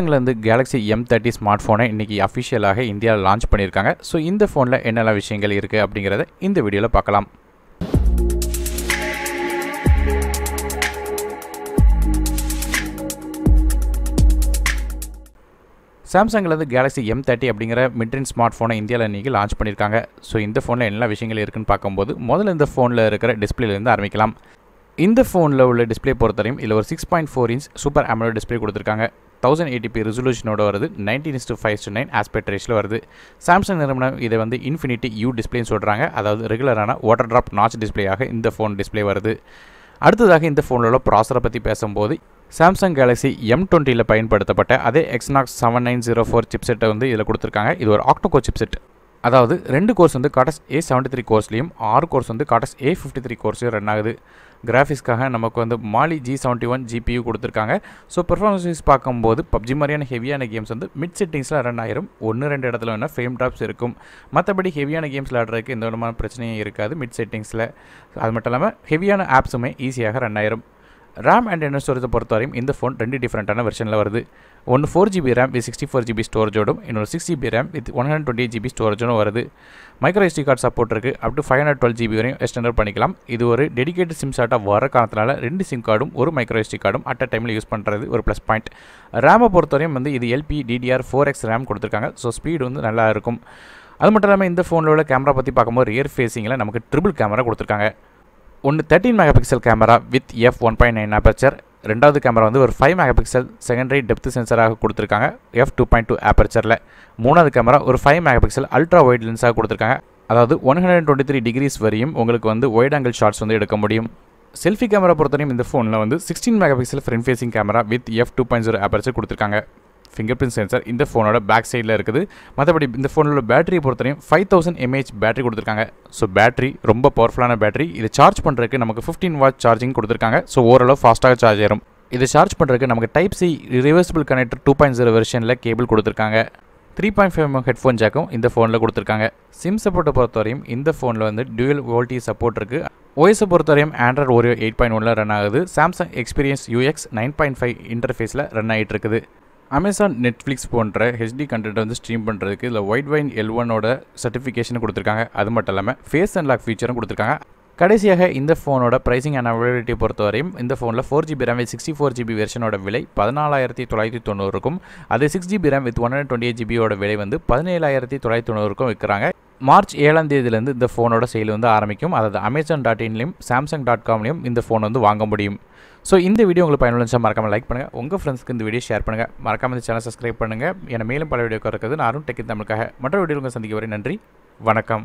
சாம்சங்லேருந்து Galaxy M thirty smart ஃபோனை இன்றைக்கி அஃபிஷியலாக இந்தியாவில் லான்ச் பண்ணியிருக்காங்க. ஸோ இந்த ஃபோனில் என்னென்ன விஷயங்கள் இருக்குது அப்படிங்கிறத இந்த வீடியோவில் பார்க்கலாம். சாம்சங்லேருந்து கேலக்ஸி எம் தேர்ட்டி அப்படிங்கிற மிட்ரின் ஸ்மார்ட் ஃபோனை இந்தியாவில் இன்றைக்கி லான்ச் பண்ணியிருக்காங்க. ஸோ இந்த ஃபோனில் என்ன விஷயங்கள் இருக்குன்னு பார்க்கும்போது முதல்ல இந்த ஃபோனில் இருக்கிற டிஸ்பிளேலேருந்து ஆரம்பிக்கலாம். இந்த ஃபோனில் உள்ள டிஸ்பிளே பொறுத்தவரையும் இதில் ஒரு six point four inch super AMOLED display கொடுத்துருக்காங்க. தௌசண்ட் எயிட்டிபி ரெசல்யூஷனோட வருது. Nineteen is to five to nine aspect ரேஷில் வருது. சாம்சங் நிறுவனம் இதை வந்து இன்ஃபினிட்டி யூ டிஸ்பிளேன்னு சொல்கிறாங்க அதாவது ரெகுலரான வாட்டர் ட்ராப் நாச் டிஸ்பிளேயாக இந்த ஃபோன் டிஸ்பிளே வருது. அடுத்ததாக இந்த ஃபோனில் உள்ள ப்ராசரை பற்றி பேசும்போது சாம்சங் கேலக்ஸி எம் டுவெண்ட்டியில் பயன்படுத்தப்பட்ட அதே Exynos seven nine zero four சிப்செட்டை வந்து இதில் கொடுத்துருக்காங்க. இது ஒரு ஆக்டோகோ சிப்செட் அதாவது ரெண்டு கோர்ஸ் வந்து காட்டஸ் ஏ செவன்ட்டி த்ரீ கோர்ஸ்லையும் ஆறு கோர்ஸ் வந்து காட்டஸ் ஏ ஃபிஃப்டி த்ரீ கோர்ஸ்லையும் ரன் ஆகுது. கிராஃபிக்ஸ்க்காக நமக்கு வந்து Mali G seventy one GPU கொடுத்துருக்காங்க. ஸோ பெர்ஃபார்மன்ஸ் பார்க்கும்போது பப்ஜி மாதிரியான ஹெவியான கேம்ஸ் வந்து மிட் செட்டிங்ஸில் ரன் ஆயிரும். ஒன்று ரெண்டு இடத்துல வேணால் ஃப்ரேம் ட்ராப்ஸ் இருக்கும். மற்றபடி ஹெவியான கேம்ஸ் விளாட்றதுக்கு எந்த விதமான பிரச்சனையும் இருக்காது மிட் செட்டிங்ஸில் அது மட்டும் இல்லாமல் ஹெவியான ஆப்ஸுமே ஈஸியாக ரன் ஆயிரும். ரேம் அண்ட் என்ன ஸ்டோரேஜை பொறுத்தவரையும் இந்த ஃபோன் ரெண்டு டிஃப்ரெண்ட்டான வெர்ஷனில் வருது. ஒன்று four GB RAM with sixty four GB ஸ்டோரேஜோடும் இன்னொரு six GB RAM with one hundred twenty GB ஸ்டோரேஜும் வருது. மைக்ரோ எஸ்டி கார்டு சப்போர்ட் இருக்குது up to five hundred twelve GB வரையும் எக்ஸ்டெண்டர் பண்ணிக்கலாம். இது ஒரு டெடிகேட்டட் சிம் சார்ட்டாக வர காரணத்தினால ரெண்டு சிம் கார்டும் ஒரு மைக்ரோ எஸ்டி கார்டும் அட் அ டைமில் யூஸ் பண்ணுறது ஒரு ப்ளஸ் பாயிண்ட் ரேமை பொறுத்தவரையும் வந்து இது LP DDR four X RAM கொடுத்துருக்காங்க. ஸோ ஸ்பீடு வந்து நல்லா இருக்கும். அது மட்டும் இல்லாமல் இந்த ஃபோனில் உள்ள கேமரா பற்றி பார்க்கும்போது ரியர் ஃபேஸிங்கில் நமக்கு ட்ரிபிள் கேமரா கொடுத்துருக்காங்க. ஒன்று thirteen mega pixel camera with F one point nine aperture ரெண்டாவது கேமரா வந்து ஒரு five mega pixel secondary depth சென்சராக கொடுத்துருக்காங்க. எஃப் டூ பாயிண்ட் டூ ஆப்பர்ச்சரில் மூணாவது கேமரா ஒரு five mega pixel ultra wide லென்ஸாக கொடுத்துருக்காங்க. அதாவது one hundred twenty three degrees வரையும் உங்களுக்கு வந்து ஒயிட் ஆங்கிள் ஷாட்ஸ் வந்து எடுக்க முடியும். செல்ஃபி கேமரா பொறுத்தவரையும் இந்த ஃபோனில் வந்து sixteen mega pixel front facing camera with F two point zero aperture கொடுத்துருக்காங்க. ஃபிங்கர் பிரிண்ட் சென்சர் இந்த ஃபோனோட பேக் சைடில் இருக்குது. மற்றபடி இந்த ஃபோனோட பேட்டரியை பொறுத்தவரையும் ஃபைவ் தௌசண்ட் எம்ஏஹெச் பேட்டரி கொடுத்துருக்காங்க. ஸோ பேட்டரி ரொம்ப பவர்ஃபுல்லான பேட்டரி இது சார்ஜ் பண்ணுறதுக்கு நமக்கு ஃபிஃப்டீன் வாட் சார்ஜிங் கொடுத்துருக்காங்க. ஸோ ஓரளவு ஃபாஸ்ட்டாக சார்ஜ் ஆயிரும். இது சார்ஜ் பண்ணுறதுக்கு நமக்கு type C reversible connector two point zero வெர்ஷனில் cable கொடுத்துருக்காங்க. த்ரீ பாயிண்ட் ஃபைவ் ஹெட்ஃபோன் ஜாக்கும் இந்த ஃபோனில் கொடுத்துருக்காங்க. சிம் சப்போர்ட்டை பொறுத்தவரையும் இந்த ஃபோனில் வந்து டியூயல் வோல்டி சப்போர்ட் இருக்குது ஓஎஸை பொறுத்தவரையும் ஆண்ட்ராய்ட் ஓரியோ எயிட் பாயிண்ட் ஒனில் ரன் ஆகுது. Samsung experience UX nine point five இன்டர்ஃபேஸில் run ஆகிட்டு இருக்குது. அமேசான் நெட்ஃப்ளிக்ஸ் போன்ற ஹெச்டி கண்டென்ட் வந்து ஸ்ட்ரீம் பண்ணுறதுக்கு இதில் ஒயிட் வைன் எல் ஒனோட சர்டிஃபிகேஷன் கொடுத்துருக்காங்க. அது மட்டும் இல்லாமல் ஃபேஸ் அண்ட் லாக் ஃபீச்சரும் கொடுத்துருக்காங்க. கடைசியாக இந்த ஃபோனோட ப்ரைசிங் அண்ட் அவைலபிலிட்டி பொறுத்தவரையும் இந்த ஃபோனில் four GB RAM with sixty four GB வெர்ஷனோட விலை பதினாலாயிரத்தி தொள்ளாயிரத்தி தொண்ணூறுக்கும். அது six GB RAM with one hundred twenty eight ஜிபியோட விலை வந்து பதினேழாயிரத்தி தொள்ளாயிரத்தி தொண்ணூறுக்கும் விற்கிறாங்க. மார்ச் ஏழாம் தேதியிலேருந்து இந்த ஃபோனோட சேல் வந்து ஆரம்பிக்கும். அதாவது அமேசான் டாட் இன்லையும் சாம்சங் டாட் காம்லையும் இந்த ஃபோன் வந்து வாங்க முடியும். ஸோ இந்த வீடியோ உங்களுக்கு பயனுள்ள மறக்காமல் லைக் பண்ணுங்கள் உங்கள் ஃப்ரெண்ட்ஸ்க்கு இந்த வீடியோ ஷேர் பண்ணுங்கள் மறக்காமல் இந்த சேனல் சப்ஸ்கிரைப் பண்ணுங்கள் என மேலும் பல வீடியோ இருக்குது அருண் டெக்கின் தமிழுக்காக மற்ற வீடியோ உங்கள் சந்திக்க வரை நன்றி வணக்கம்.